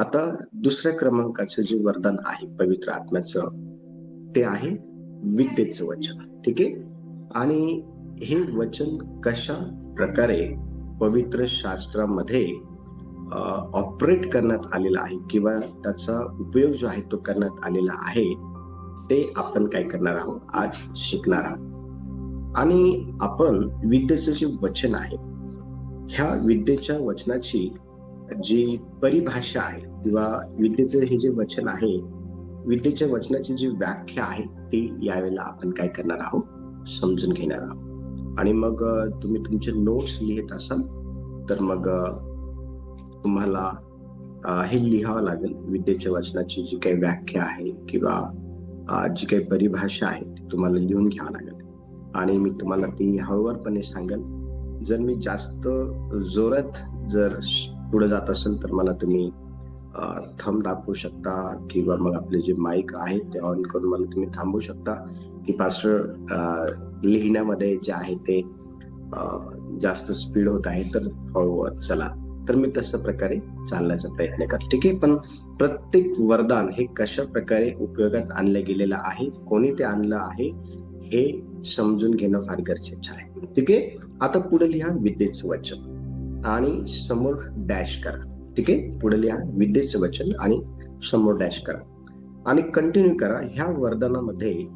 आता दुसऱ्या क्रमांकाचं जे वरदान आहे पवित्र आत्म्याचं ते आहे विद्येचं वचन. ठीक आहे? आणि हे वचन कशा प्रकारे पवित्र शास्त्रामध्ये ऑपरेट करण्यात आलेला आहे किंवा त्याचा उपयोग जो आहे तो करण्यात आलेला आहे ते आपण काय करणार आहोत? आज शिकणार आहोत. आणि आपण विद्येचं जे वचन आहे ह्या विद्येच्या वचनाची जी परिभाषा आहे किंवा विद्येचं हे जे वचन आहे विद्येच्या वचनाची जी व्याख्या आहे ती यावेळेला आपण काय करणार आहोत? समजून घेणार आहोत. आणि मग तुम्ही तुमचे नोट्स लिहित असाल तर मग तुम्हाला हे लिहावं लागेल विद्येच्या वचनाची जी काही व्याख्या आहे किंवा जी काही परिभाषा आहे ती तुम्हाला लिहून घ्यावं लागेल. आणि मी तुम्हाला ती हळूवारपणे सांगेल जर मी जास्त जोरात जर पुढे जात असेल तर मला तुम्ही थंब दाखवू शकता किंवा मग आपले जे माईक आहे ते ऑन करून मला तुम्ही थांबवू शकता. की पास्टर लिहिण्यामध्ये जे आहे ते जास्त स्पीड होत आहे तर हळूहळू चला. तर मी तशा प्रकारे चालण्याचा प्रयत्न कर ठीक आहे? पण प्रत्येक वरदान हे कशा प्रकारे उपयोगात आणलं गेलेलं आहे कोणी ते आणलं आहे हे समजून घेणं फार गरजेचं आहे. ठीक आहे? आता पुढे लिहा विद्येचं वचन. आणि समोर डॅश करा. ठीक आहे? पुढे लिहा विद्येचं वचन आणि समोर डॅश करा. आणि कंटिन्यू करा. ह्या वरदानामध्ये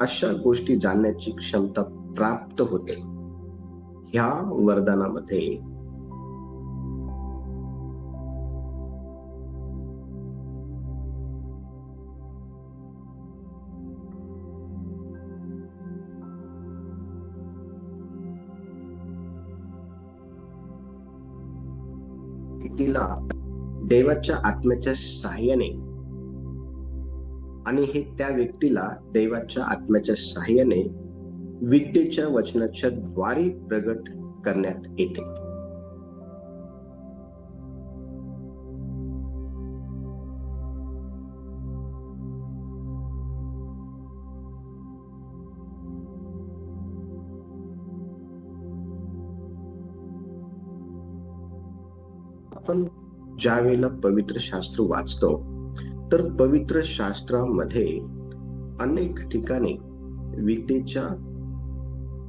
अशा गोष्टी जाणण्याची क्षमता प्राप्त होते. ह्या वरदानामध्ये व्यक्तीला देवाच्या आत्म्याच्या सहाय्याने आणि हे त्या व्यक्तीला देवाच्या आत्म्याच्या सहाय्याने विद्येच्या वचनाच्या द्वारे प्रगट करण्यात येते. आपण ज्या वेळेला पवित्र शास्त्र वाचतो तर पवित्र शास्त्रामध्ये अनेक ठिकाणी विद्येच्या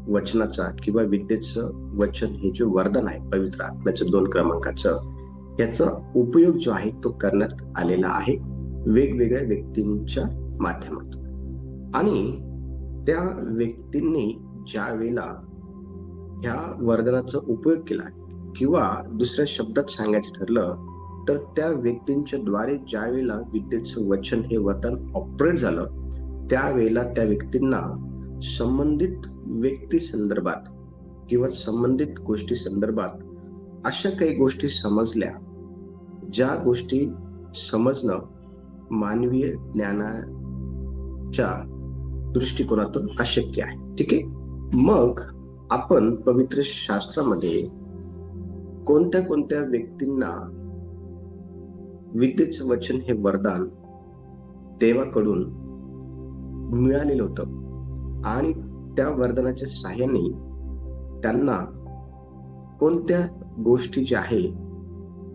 वचनाचा किंवा विद्येचं वचन हे जे वरदान आहे पवित्र आत्म्याचं दोन क्रमांकाचं याचा उपयोग जो आहे तो करण्यात आलेला आहे वेगवेगळ्या व्यक्तींच्या माध्यमातून. आणि त्या व्यक्तींनी ज्या वेळेला ह्या वरदानाचा उपयोग केला किंवा दुसऱ्या शब्दात सांगायचं ठरलं तर त्या व्यक्तींच्या द्वारे ज्या वेळेला विद्येचं वचन हे वरदान ऑपरेट झालं त्यावेळेला त्या व्यक्तींना संबंधित व्यक्ती संदर्भात किंवा संबंधित गोष्टी संदर्भात अशा काही गोष्टी समजल्या ज्या गोष्टी समजणं मानवीय ज्ञानाच्या दृष्टिकोनातून अशक्य आहे. ठीक आहे? मग आपण पवित्र शास्त्रामध्ये कोणत्या कोणत्या व्यक्तींना विद्येचं वचन हे वरदान देवाकडून मिळालेलं होतं? आणि त्या वरदानाच्या साह्याने त्यांना कोणत्या गोष्टी ज्या आहे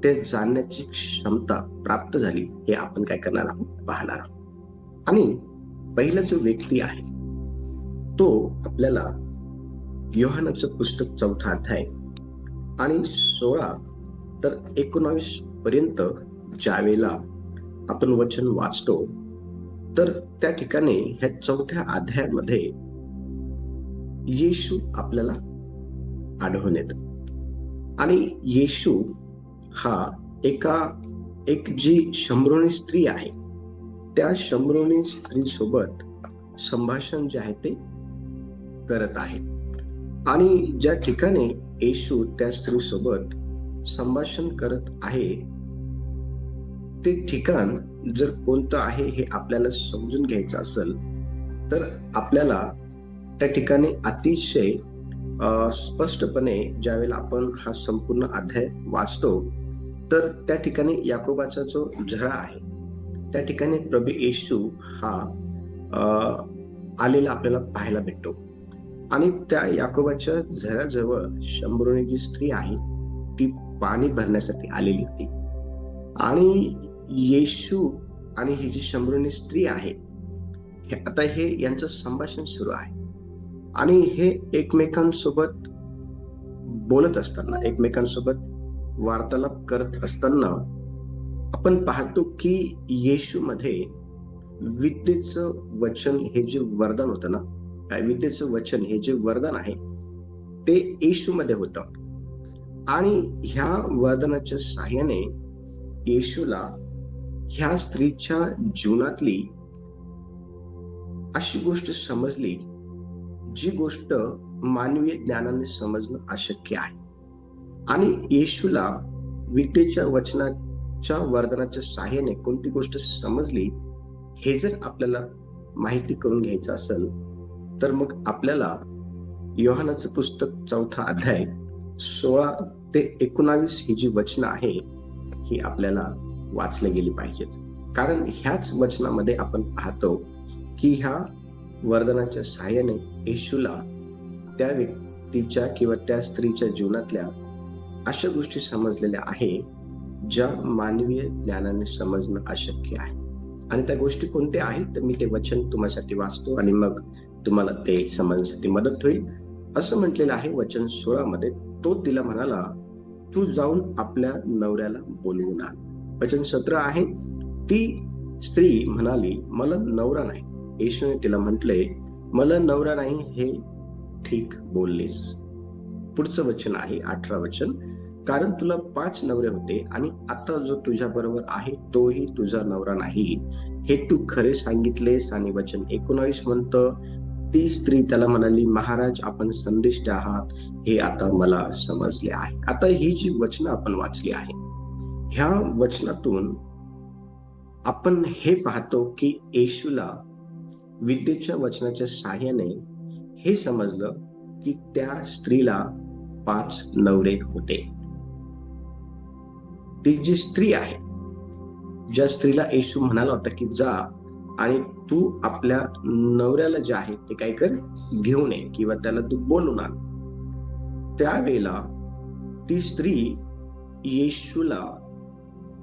ते जाणण्याची क्षमता प्राप्त झाली हे आपण काय करणार आहोत? पाहणार आहोत. आणि पहिला जो व्यक्ती आहे तो आपल्याला योहानाचं पुस्तक चौथा अध्याय आणि सोळा तर एकोणावीस पर्यंत ज्यावेळेला आपण वचन वाचतो तर त्या ठिकाणी ह्या चौथ्या अध्यायामध्ये येशू आपल्याला आढळून येत. आणि येशू हा एका एक जी शंभरोणी स्त्री आहे त्या शंभरोणी स्त्री सोबत संभाषण जे आहे ते करत आहे. आणि ज्या ठिकाणी येशू त्या स्त्रीसोबत संभाषण करत आहे ते ठिकाण जर कोणतं आहे हे आपल्याला समजून घ्यायचं असेल तर आपल्याला त्या ठिकाणी अतिशय स्पष्टपणे ज्यावेळेला आपण हा संपूर्ण अध्याय वाचतो तर त्या ठिकाणी याकोबाचा जो झरा आहे त्या ठिकाणी प्रभू येशू हा आलेला आपल्याला पाहायला भेटतो. आणि त्या याकोबाच्या झऱ्याजवळ शंभरुणी जी स्त्री आहे ती पाणी भरण्यासाठी आलेली होती. आणि येशू आणि ही जी शंभरुनी स्त्री आहे हे आता हे यांचं संभाषण सुरू आहे. आणि हे एकमेकांसोबत बोलत असताना एकमेकांसोबत वार्तालाप करत असताना आपण पाहतो की येशू मध्ये विद्येचं वचन हे जे वरदान होतं ना विद्येचं वचन हे जे वरदान आहे ते येशू मध्ये होत. आणि ह्या वरदानाच्या साह्याने येशूला ह्या स्त्रीच्या जीवनातली अशी गोष्ट समजली जी गोष्ट मानवीय ज्ञानाने समजणं अशक्य आहे. आणि येशूला विटेच्या वचनाच्या वर्धनाच्या सहाय्याने कोणती गोष्ट समजली हे जर आपल्याला माहिती करून घ्यायचं असेल तर मग आपल्याला योहानाचं पुस्तक चौथा अध्याय सोळा ते एकोणावीस ही जी वचनं आहे ही आपल्याला वाचली गेली पाहिजेत. कारण ह्याच वचनामध्ये आपण पाहतो की ह्या वर्धनाच्या सहाय्याने येशूला त्या व्यक्तीच्या किंवा त्या स्त्रीच्या जीवनातल्या अशा गोष्टी समजलेल्या आहे ज्या मानवीय ज्ञानाने समजणं अशक्य आहे. आणि त्या गोष्टी कोणत्या आहेत? तर मी ते वचन तुम्हासाठी वाचतो आणि मग तुम्हाला ते समजण्यासाठी मदत होईल. असं म्हटलेलं आहे वचन सोळामध्ये. तो तिला म्हणाला तू जाऊन आपल्या नवऱ्याला बोलवून आण. वचन सत्र आहे. ती स्त्री म्हणाली मला नवरा नाही. येशूने तिला म्हटले मला नवरा नाही हे ठीक बोललेस. पुढचं वचन आहे अठरा वचन. कारण तुला पाच नवरे होते आणि आता जो तुझ्या बरोबर आहे तोही तुझा नवरा नाही. हे तू खरे सांगितलेस आणि वचन एकोणावीस म्हणतं. ती स्त्री त्याला म्हणाली महाराज आपण संदिष्ट आहात हे आता मला समजले आहे. आता ही जी वचन आपण वाचली आहे ह्या वचनातून आपण हे पाहतो की येशूला विद्येच्या वचनाच्या साह्याने हे समजलं की त्या स्त्रीला पाच नवरे होते. ती जी स्त्री आहे ज्या स्त्रीला येशू म्हणाला होता की जा आणि तू आपल्या नवऱ्याला जे आहे ते काय कर घेऊन ये किंवा त्याला तू बोलून आण. त्यावेळेला ती स्त्री येशूला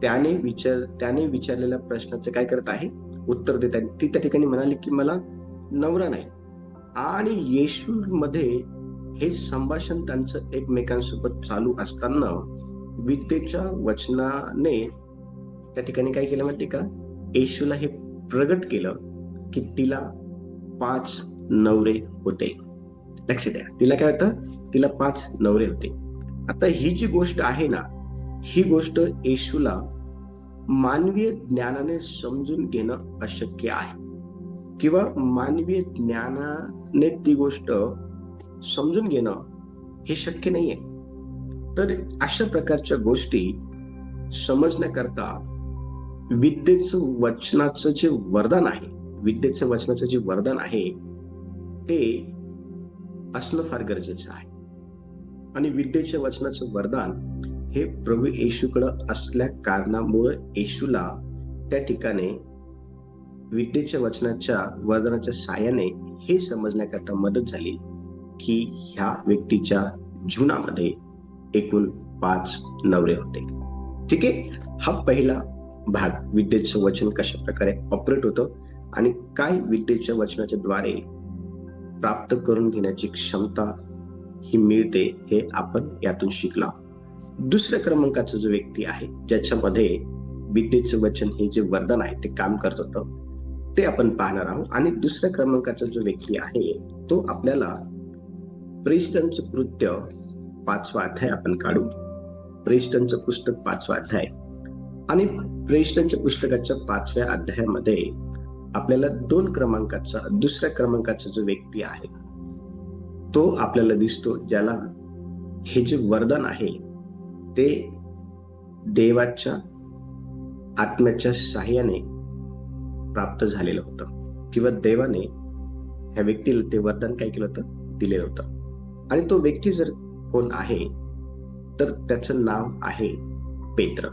त्याने विचार त्याने विचारलेल्या प्रश्नाचं काय करत आहे? उत्तर देत आहे. ती त्या ठिकाणी म्हणाली की मला नवरा नाही. आणि येशू मध्ये हे संभाषण त्यांचं एकमेकांसोबत चालू असताना विद्येच्या वचनाने त्या ठिकाणी काय केलं माहिती का? येशूला हे प्रगट केलं की तिला पाच नवरे होते. लक्ष द्या. तिला काय होतं? तिला पाच नवरे होते. आता ही जी गोष्ट आहे ना ही गोष्ट येशूला मानवीय ज्ञानाने समजून घेणं अशक्य आहे. किंवा मानवीय ज्ञानाने ती गोष्ट समजून घेणं हे शक्य नाहीये. तर अशा प्रकारच्या गोष्टी समजण्याकरता विद्येचं वचनाचं जे वरदान आहे विद्येचं वचनाचं जे वरदान आहे ते असणं फार गरजेचं आहे. आणि विद्येच्या वचनाचं वरदान हे प्रभू येशूकडं असल्या कारणामुळं येशूला त्या ठिकाणी विद्येच्या वचनाच्या वरदानाच्या साह्याने हे समजण्याकरता मदत झाली की ह्या व्यक्तीच्या जीवनामध्ये एकूण पाच नवरे होते. ठीक? आहे हा पहिला भाग. विद्येचं वचन कशा प्रकारे ऑपरेट होतं आणि काय विद्येच्या वचनाच्या द्वारे प्राप्त करून घेण्याची क्षमता ही मिळते हे आपण यातून शिकला. दुसऱ्या क्रमांकाचा जो व्यक्ती आहे ज्याच्यामध्ये विद्येचं वचन हे जे वरदान आहे ते काम करत होतं ते आपण पाहणार आहोत. आणि दुसऱ्या क्रमांकाचा जो व्यक्ती आहे तो आपल्याला प्रेषितांचं कृत्य पाचवा अध्याय आपण काढू. प्रेषितांचं पुस्तक पाचवा अध्याय. आणि प्रेषितांच्या पुस्तकाच्या पाचव्या अध्यायामध्ये आपल्याला दोन क्रमांकाचा दुसऱ्या क्रमांकाचा जो व्यक्ती आहे तो आपल्याला दिसतो ज्याला हे जे वरदान आहे ते देवाच्या आत्म्याच्या साह्याने प्राप्त झालेलं होतं. किंवा देवाने ह्या व्यक्तीला ते वरदान काय केलं होतं? दिलेलं होतं. आणि तो व्यक्ती जर कोण आहे तर त्याचं नाव आहे पेत्र.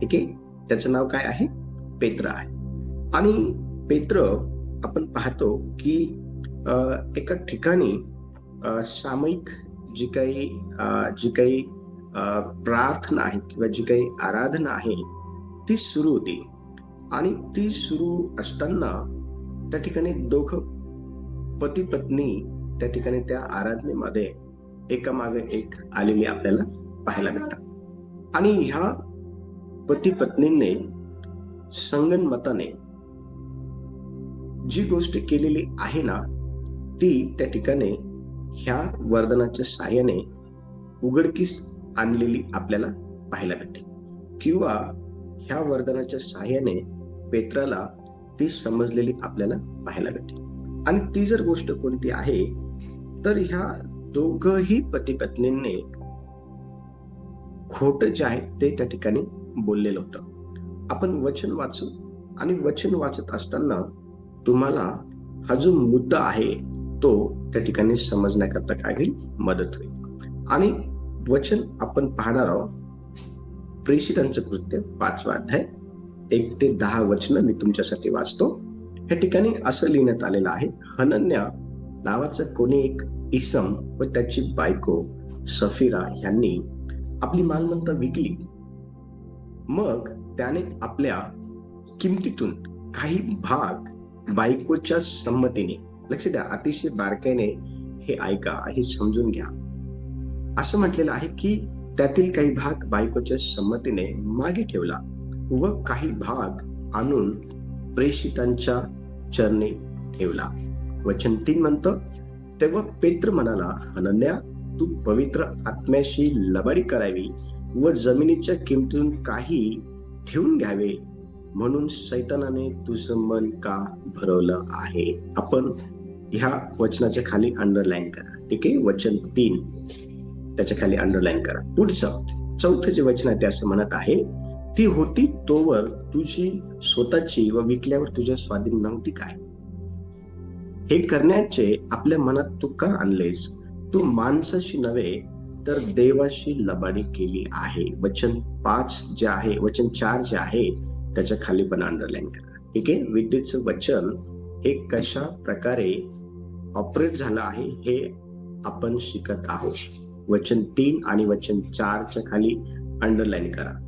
ठीक आहे? त्याचं नाव काय आहे? पेत्र आहे. आणि पेत्र आपण पाहतो की एका ठिकाणी सामायिक जी काही जी काही प्रार्थना आहे किंवा जी काही आराधना आहे ती सुरू होती. आणि ती सुरू असताना त्या ठिकाणी दोघं पती पत्नी त्या ठिकाणी त्या आराधनेमध्ये एकामागे एक आलेली आपल्याला पाहायला मिळतात. आणि ह्या पती पत्नीने संगनमताने जी गोष्ट केलेली आहे ना ती त्या ठिकाणी ह्या वरदानाच्या साह्याने उघडकीस आणलेली आपल्याला पाहायला भेटते. किंवा ह्या वरदानाच्या साह्याने पेत्राला ती समजलेली आपल्याला पाहायला भेटते. आणि ती जर गोष्ट कोणती आहे तर ह्या दोघही पती पत्नींनी खोट जे आहे ते त्या ठिकाणी बोललेलं होतं. आपण वचन वाचू आणि वचन वाचत असताना तुम्हाला हा जो मुद्दा आहे तो त्या ठिकाणी समजण्याकरता काय होईल मदत होईल. आणि वचन आपण पाहणार आहोत. प्रेषितांचं कृत्य पाचवा अध्याय एक ते दहा वचन मी तुमच्यासाठी वाचतो. या ठिकाणी असं लिहिण्यात आलेलं आहे हनन्या नावाचं कोणी एक इसम व त्याची बायको सफिरा यांनी आपली मालमत्ता विकली. मग त्याने आपल्या किमतीतून काही भाग बायकोच्या संमतीने लक्ष द्या अतिशय बारकाईने हे ऐका हे समजून घ्या. असं म्हटलेलं आहे की त्यातील काही भाग बायकोच्या संमतीने मागे ठेवला व काही भाग आणून प्रेषितांच्या चरणी ठेवला. वचन तीन म्हणतं तेव्हा पेत्र म्हणाला अनन्या तू पवित्र आत्म्याशी लबाडी करावी व जमिनीच्या किमतीतून काही ठेवून घ्यावे. म्हणून सैतानाने तुझं मन का भरवलं आहे? आपण ह्या वचनाच्या खाली अंडरलाईन करा. ठीक आहे? वचन तीन. त्याच्याखाली अंडरलाईन करा. पुढचं चौथं जे वचन आहे ते असं म्हणत आहे ती होती तोवर तुझी स्वतःची व विकल्यावर तुझ्या स्वाधीन नव्हती काय? हे करण्याचे आपल्या मनात तू का आणलेस तू माणसाशी नव्हे तर देवाशी लबाडी केली आहे. वचन पाच जे आहे वचन चार जे आहे त्याच्याखाली पण अंडरलाईन करा. ठीक आहे? विद्येचं वचन हे कशा प्रकारे ऑपरेट झालं आहे हे आपण शिकत आहोत. वचन तीन आणि वचन चारच्या खाली अंडरलाईन करा.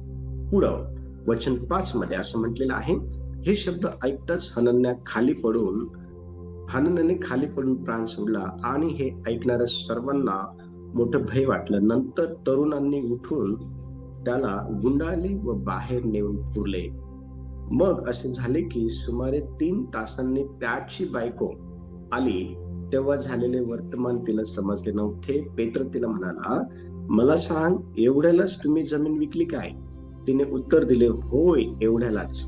पुढं वचन पाच मध्ये असं म्हटलेलं आहे हे शब्द ऐकताच हनन्या खाली पडून हनन्याने खाली पडून प्राण सोडला आणि हे ऐकणाऱ्या सर्वांना मोठं भय वाटलं. नंतर तरुणांनी उठून त्याला गुंडाळले व बाहेर नेऊन पुरले. मग असे झाले की सुमारे तीन तासांनी त्याची बायको आली. तेव्हा झालेले वर्तमान तिला समजले नव्हते. पेत्र तिला म्हणाला मला सांग एवढ्यालाच तुम्ही जमीन विकली काय? तिने उत्तर दिले होय एवढ्यालाच.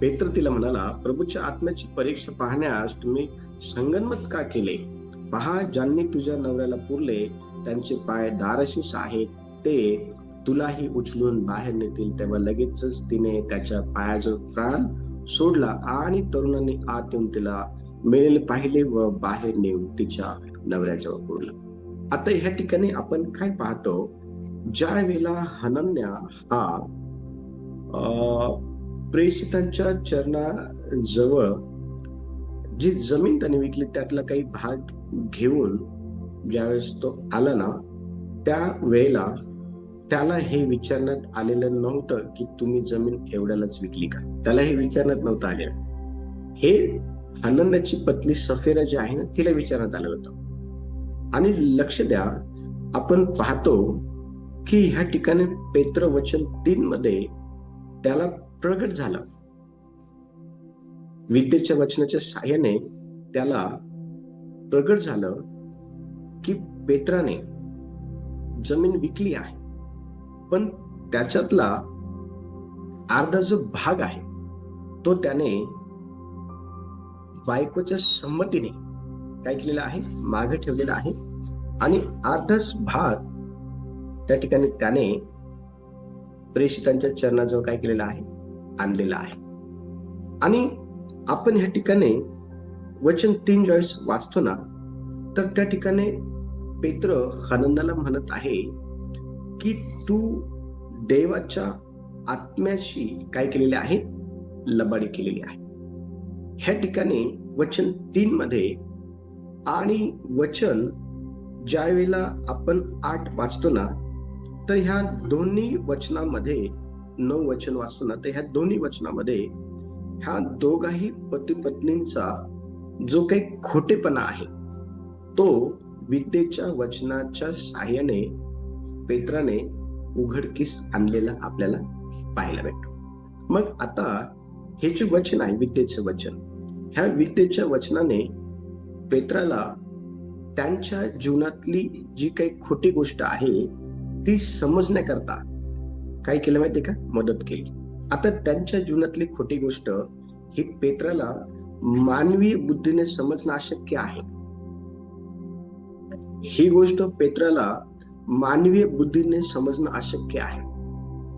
पेत्र तिला म्हणाला प्रभूच्या आत्म्याची परीक्षा पाहण्यास तुम्ही संगनमत का केले? पहा ज्यांनी तुझ्या नवऱ्याला पुरले त्यांचे पाय दारशीस आहेत ते तुलाही उचलून बाहेर नेतील. तेव्हा लगेचच तिने त्याच्या पायाजवळ प्राण सोडला आणि तरुणांनी आत येऊन तिला मिळेल पाहिले व बाहेर नेऊन तिच्या नवऱ्याजवळ पुरला. आता ह्या ठिकाणी आपण काय पाहतो? ज्या वेळेला हनन्या हा प्रेषितांच्या चरणाजवळ जी जमीन त्याने विकली त्यातला काही भाग घेऊन ज्यावेळेस तो आला ना त्या वेळेला त्याला हे विचारण्यात आलेलं नव्हतं की तुम्ही जमीन एवढ्यालाच विकली का? त्याला हे विचारण्यात नव्हतं आले हे आनंदाची पत्नी सफेरा जी आहे ना तिला विचारण्यात आलं होतं. आणि लक्ष द्या आपण पाहतो की ह्या ठिकाणी पेत्र वचन तीन मध्ये त्याला प्रगट झालं. विद्येच्या वचनाच्या साह्याने त्याला प्रगट झालं की पेत्राने जमीन विकली आहे. पण त्याच्यातला अर्धा जो भाग आहे तो त्याने बायकोच्या संमतीने काय केलेला आहे मागे ठेवलेला आहे. आणि अर्धाच भाग त्या ठिकाणी त्याने प्रेषितांच्या चरणाजवळ काय केलेला आहे आणलेला आहे. आणि आपण ह्या ठिकाणी वचन तीन वेळेस वाचतो ना तर त्या ठिकाणी पेत्र हनंदाला म्हणत आहे की तू देवाच्या आत्म्याशी काय केलेले आहे? लबाडी केलेली आहे. ह्या ठिकाणी वचन तीन मध्ये आणि वचन ज्या वेळेला आपण आठ वाचतो ना तर ह्या दोन्ही वचनामध्ये नऊ वचन वाचतो ना तर ह्या दोन्ही वचनामध्ये ह्या दोघाही पती पत्नींचा जो काही खोटेपणा आहे तो विद्येच्या वचनाच्या साह्याने पेत्राने उघडकीस आणलेला आपल्याला पाहायला भेटतो. मग आता हे जे वचन आहे विद्येचं वचन ह्या विद्येच्या वचनाने पेत्राला त्यांच्या जीवनातली जी काही खोटी गोष्ट आहे ती समजण्याकरता काय केलं माहिती का? मदत केली. आता त्यांच्या जीवनातली खोटी गोष्ट ही पेत्राला मानवी बुद्धीने समजणं अशक्य आहे. ही गोष्ट पेत्राला मानवीय बुद्धीने समजणं अशक्य आहे.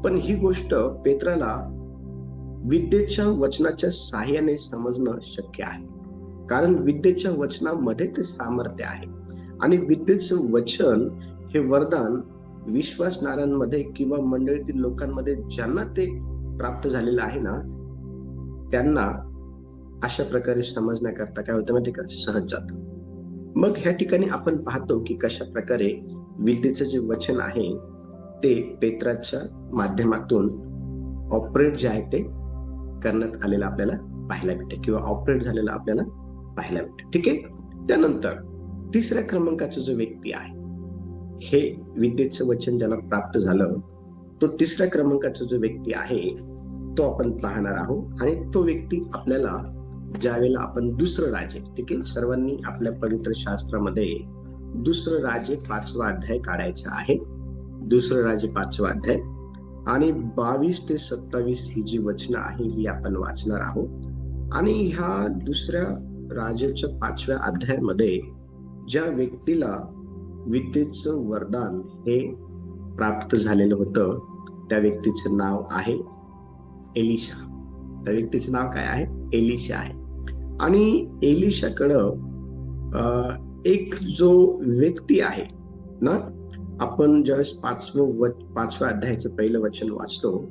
पण ही गोष्ट पेत्राला विद्येच्या वचनाच्या सहाय्याने समजणं शक्य आहे. कारण विद्येच्या वचनामध्ये ते सामर्थ्य आहे. आणि विद्येचं वचन हे वरदान विश्वासणाऱ्यांमध्ये किंवा मंडळीतील लोकांमध्ये ज्यांना ते प्राप्त झालेलं आहे ना त्यांना अशा प्रकारे समजण्याकरता काय होतं माहिती का? सहज जात. मग ह्या ठिकाणी आपण पाहतो की कशा प्रकारे विद्येचं जे वचन आहे ते पेत्राच्या माध्यमातून ऑपरेट जे आहे ते करण्यात आलेलं आपल्याला पाहायला भेटेल किंवा ऑपरेट झालेलं आपल्याला पाहायला भेटेल ठीक आहे? त्यानंतर तिसऱ्या क्रमांकाचा जो व्यक्ती आहे हे विद्येचं वचन ज्याला प्राप्त झालं तो तिसऱ्या क्रमांकाचा जो व्यक्ती आहे तो आपण पाहणार आहोत आणि तो व्यक्ती आपल्याला ज्यावेळेला आपण दुसरं राजे ठीक आहे सर्वांनी आपल्या पवित्र शास्त्रामध्ये दुसरं राजे पाचवा अध्याय काढायचा आहे. दुसरं राजे पाचवा अध्याय. आणि बावीस ते सत्तावीस ही जी वचनं आहे ही आपण वाचणार आहोत. आणि ह्या दुसऱ्या राजाच्या पाचव्या अध्यायामध्ये ज्या व्यक्तीला विद्येचं वरदान हे प्राप्त झालेलं होतं त्या व्यक्तीचं नाव आहे एलिशा. त्या व्यक्तीचं नाव काय आहे? एलिशा आहे. आणि एलिशाकडं एक जो व्यक्ती आहे ना आपण ज्यावेळेस पाचवं व पाचव्या अध्यायाचं पहिलं वचन वाचतो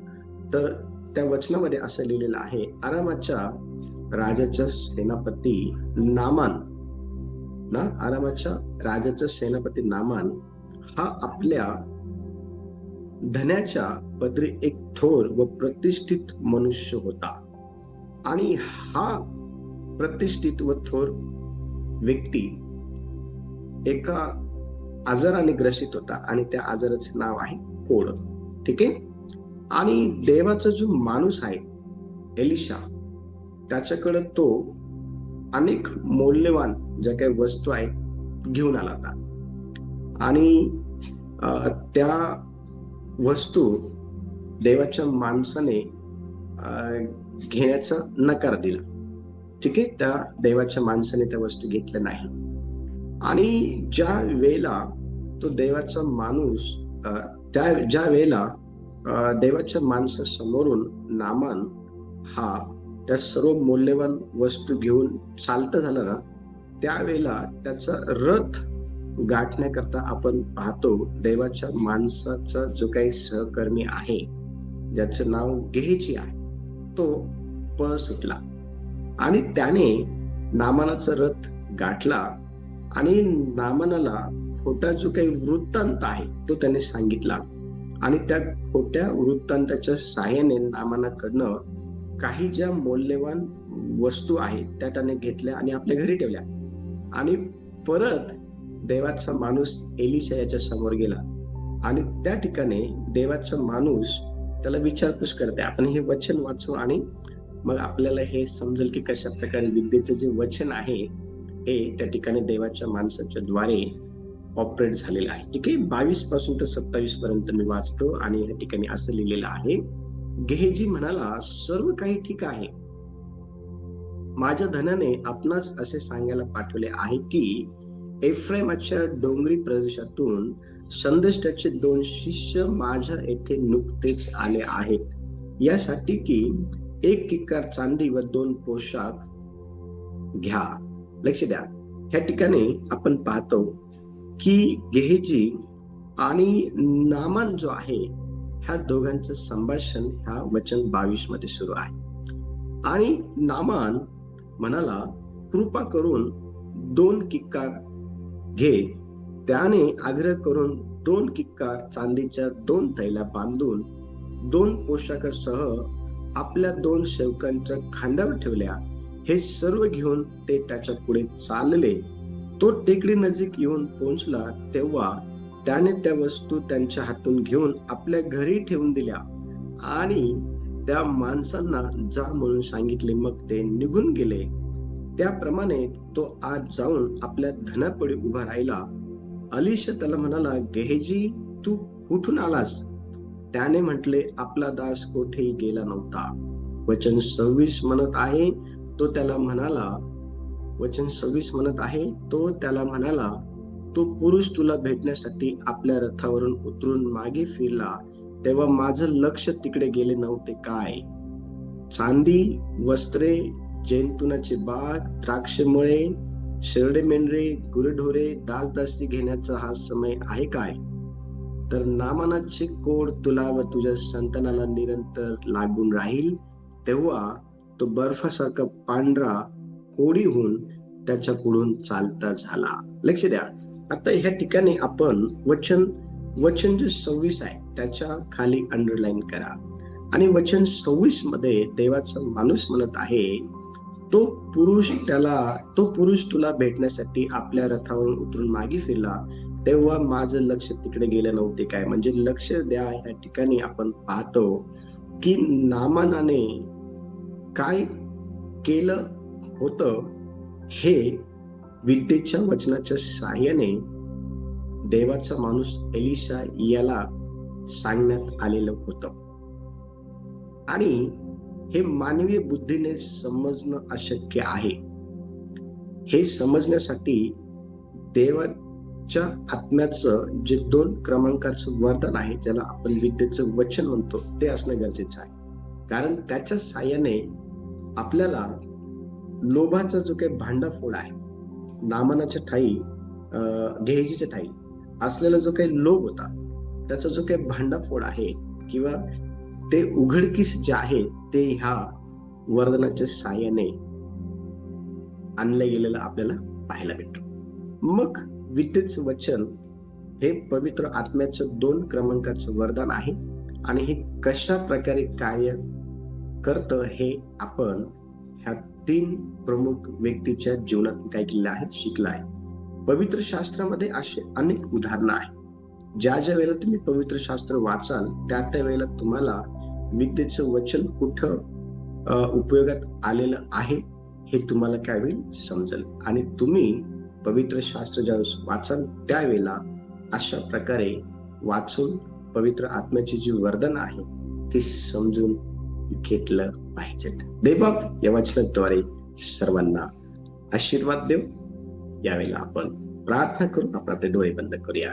तर त्या वचनामध्ये असं लिहिलेलं आहे आरामाच्या राजाचा सेनापती नामान ना आरामाच्या राजाचा सेनापती नामान हा आपल्या धन्याच्या पदरी एक थोर व प्रतिष्ठित मनुष्य होता. आणि हा प्रतिष्ठित व थोर व्यक्ती एका आजाराने ग्रसित होता आणि त्या आजाराचे नाव आहे कोड. ठीक आहे? आणि देवाचा जो माणूस आहे एलिशा त्याच्याकडे तो अनेक मौल्यवान ज्या काही वस्तू आहेत घेऊन आला होता. आणि त्या वस्तू देवाच्या माणसाने घेण्याचा नकार दिला. ठीक आहे त्या देवाच्या माणसाने त्या वस्तू घेतल्या नाही. आणि ज्या वेळेला तो देवाचा माणूस त्या ज्या वेळेला देवाच्या माणसासमोरून नामान हा त्या सर्व मौल्यवान वस्तू घेऊन चालत झाला ना त्यावेळेला त्याचा रथ गाठण्याकरता आपण पाहतो देवाच्या माणसाचा जो काही सहकर्मी आहे ज्याचं नाव गेहेची आहे तो पळ सुटला. आणि त्याने नामानाचा रथ गाठला आणि नामानाला खोटा जो काही वृत्तांत आहे तो त्याने सांगितला. आणि त्या खोट्या वृत्तांताच्या साह्याने नामानाकडनं काही ज्या मौल्यवान वस्तू आहेत त्या त्याने घेतल्या आणि आपल्या घरी ठेवल्या. आणि परत देवाचा माणूस एलिशा याच्या समोर गेला. आणि त्या ठिकाणी देवाचा माणूस त्याला विचारपूस करते आपण हे वचन वाचू आणि मग आपल्याला हे समजेल की कशा प्रकारे विद्येचं जे वचन आहे हे त्या ठिकाणी देवाच्या माणसाच्या द्वारे ऑपरेट झालेलं आहे. ठीक आहे? बावीसपासून तर सत्तावीस पर्यंत मी वाचतो आणि या ठिकाणी असं लिहिलेलं आहे गेहेजी म्हणाला सर्व काही ठीक आहे. माझ्या धनाने आपणास असे सांगायला पाठवले आहे की एफ्रेमाच्या डोंगरी प्रदेशातून संदेष्टाचे दोन शिष्य माझ्या येथे नुकतेच आले आहेत. यासाठी की एक किक्कार चांदी व दोन पोशाख घ्या. लक्ष द्या. ह्या ठिकाणी आपण पाहतो की गेहेजी आणि नामान जो आहे ह्या दोघांचं संभाषण ह्या वचन बावीसमध्ये सुरू आहे. आणि नामान म्हणाला कृपा करून दोन किक्कार घे. त्याने आग्रह करून दोन किक्कार चांदीच्या दोन थैल्या बांधून दोन पोशाखासह आपल्या दोन सेवकांच्या खांद्यावर ठेवल्या. हे सर्व घेऊन ते त्याच्या पुढे चालले. तो टेकडी नजीक येऊन पोहोचला तेव्हा त्याने त्या वस्तू त्यांच्या हातून घेऊन आपल्या घरी ठेवून दिल्या. आणि त्या माणसांना जा म्हणून सांगितले मग ते निघून गेले. त्याप्रमाणे तो आज जाऊन आपल्या धनापुढे उभा राहिला. अलिशा त्याला म्हणाला गेहेजी तू कुठून आलास? त्याने म्हटले आपला दास कोठेही गेला नव्हता. वचन सव्वीस म्हणत आहे तो त्याला म्हणाला वचन सव्वीस म्हणत आहे तो त्याला म्हणाला तो पुरुष तुला भेटण्यासाठी आपल्या रथावरून उतरून मागे फिरला. तेव्हा माझं लक्ष तिकडे गेले नव्हते काय? चांदी वस्त्रे जैनतुनाचे बाग द्राक्षमुळे शेरडे मेंढरे गुरेढोरे दासदासी घेण्याचा हा समय आहे काय? तर नामानाचे कोड तुला व तुझ्या संतानाला निरंतर लागून राहील. तेव्हा तो बर्फासारखा पांढरा कोडी होऊन त्याच्या पुढून चालता झाला. लक्ष द्या. आता ह्या ठिकाणी आपण वचन वचन जे सव्वीस आहे त्याच्याखाली अंडरलाईन करा. आणि वचन सव्वीसमध्ये देवाचा माणूस म्हणत आहे तो पुरुष त्याला तो पुरुष तुला भेटण्यासाठी आपल्या रथावरून उतरून मागे फिरला. तेव्हा माझं लक्ष तिकडे गेलं नव्हते काय. म्हणजे लक्ष द्या या ठिकाणी आपण पाहतो की नामानाने काय केलं होतं हे विद्येच्या वचनाच्या साह्याने देवाचा माणूस एलिशा याला सांगण्यात आलेलं होतं. आणि हे मानवीय बुद्धीने समजणं अशक्य आहे. हे समजण्यासाठी च्या आत्म्याचं जे दोन क्रमांकाचं वरदान आहे ज्याला आपण विद्येचं वचन म्हणतो ते असणं गरजेचं आहे. कारण त्याच्या साह्याने आपल्याला लोभाचा जो काही भांडाफोड आहे नामानाच्या ठाई घेजीच्या ठाई असलेला जो काही लोभ होता त्याचा जो काही भांडाफोड आहे किंवा ते उघडकीस जे आहे ते ह्या वर्धनाच्या साह्याने आणलं गेलेलं आपल्याला पाहायला भेटतो. मग विद्येचं वचन हे पवित्र आत्म्याचं दोन क्रमांकाचं वरदान आहे. आणि हे कशा प्रकारे कार्य करतं हे आपण ह्या तीन प्रमुख व्यक्तीच्या जीवनात काय केलं आहे शिकलं आहे. पवित्र शास्त्रामध्ये असे अनेक उदाहरणं आहेत. ज्या ज्या वेळेला तुम्ही पवित्र शास्त्र वाचाल त्या त्या वेळेला तुम्हाला विद्येचं वचन कुठं उपयोगात आलेलं आहे हे तुम्हाला काय होईल समजेल. आणि तुम्ही पवित्र शास्त्र ज्यावेळेस वाचन त्यावेळेला अशा प्रकारे वाचून पवित्र आत्म्याची जी वर्धन आहे ती समजून घेतलं पाहिजे. देवबाप या वाचनाद्वारे सर्वांना आशीर्वाद देऊ. यावेळेला आपण प्रार्थना करून आपण आपले डोळे बंद करूया.